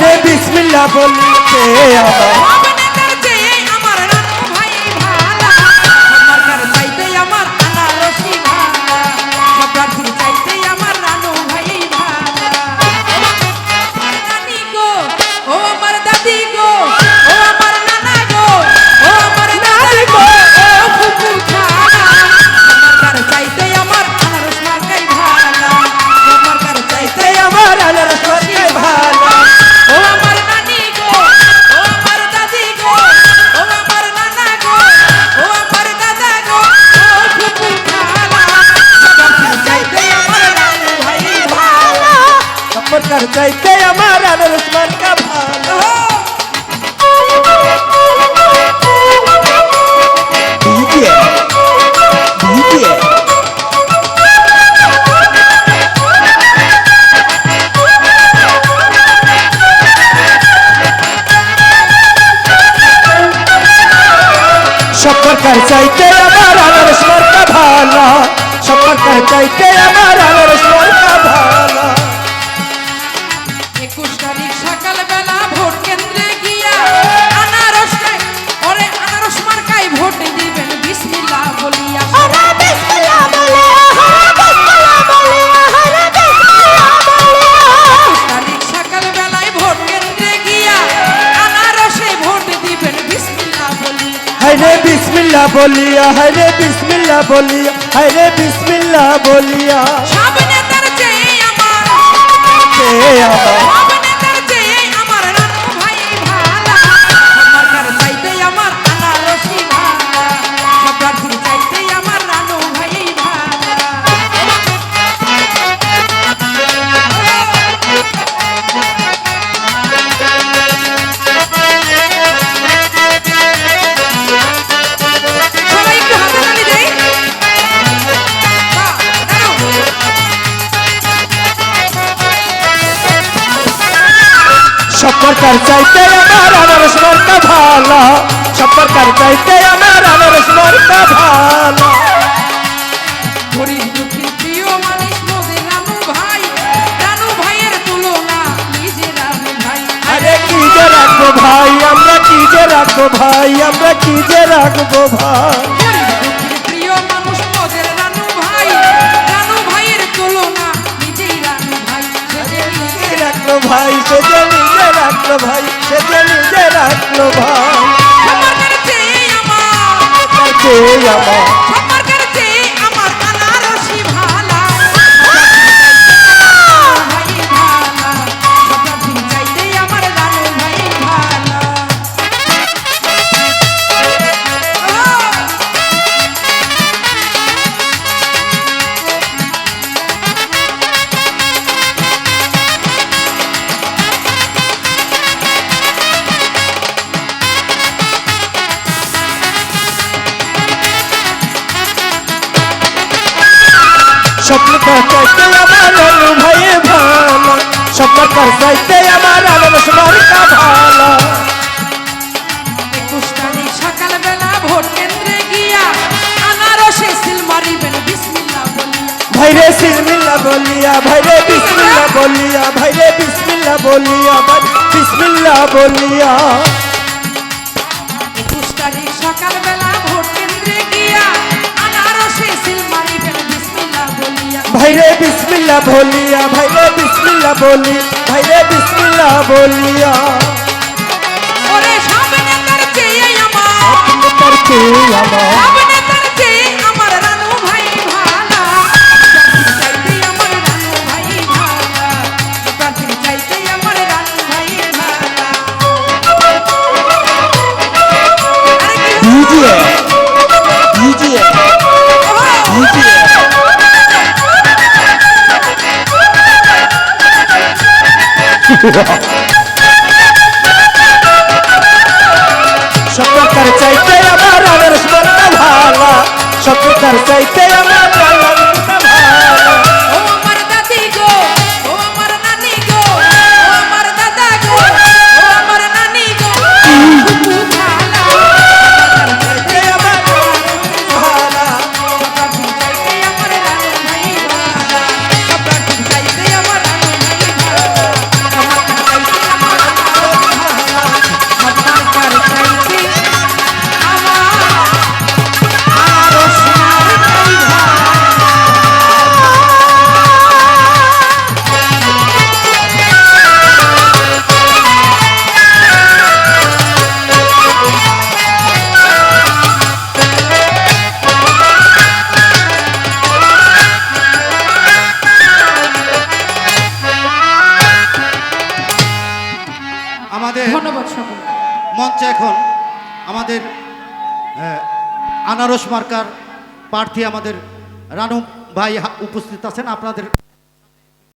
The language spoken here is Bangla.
রে বিসমিল্লা বলতে আমার। যাইতে আমার আনারস মার্কা ভালো সরকার চাইতে আমার আনারস মার্কা ভালো সরকার চাইতে আমার আনারস বলিয়া হায় রে বিসমিল্লা বলিয়া হায় রে বিসমিল্লা বলিয়া। সরকার চাইতে আমার আনারস মনটা ভালো। সরকার চাইতে আমার আনারস মনটা ভালো ভাই আমরা কি যে রাখব ভাই আমরা কি যে রাখব ভাই? আমার স্বপ্ন কাটাইতে আমার লালু ভাইয়ে ভালো। স্বপ্ন কাটাইতে আমার আলো সোনার কা ভালো। একুশ তারিখ সকালবেলা ভোট কেন্দ্রে গিয়া আনারসে সিল মারিবেন বিসমিল্লাহ বলিয়া। ভাইরে বিসমিল্লাহ বলিয়া ভাইরে বিসমিল্লাহ বলিয়া ভাইরে বিসমিল্লাহ বলিয়া ভাই বিসমিল্লাহ বলিয়া। ভাইরে বিসমিল্লা বলিয়া ভাইরে বিসমিল্লা বলি ভাইরে বিসমিল্লা বলিয়া। ওরে সামনে তার চেয়ে আমার। তার চেয়ে আমার। সত্যকার চাইতে আমার আদর্শ ভালা সত্যকার চাইতে ধন্যবাদ সকল মঞ্চে এখন আমাদের আনারস মার্কার প্রার্থী আমাদের রানু ভাই উপস্থিত আছেন। আপনাদের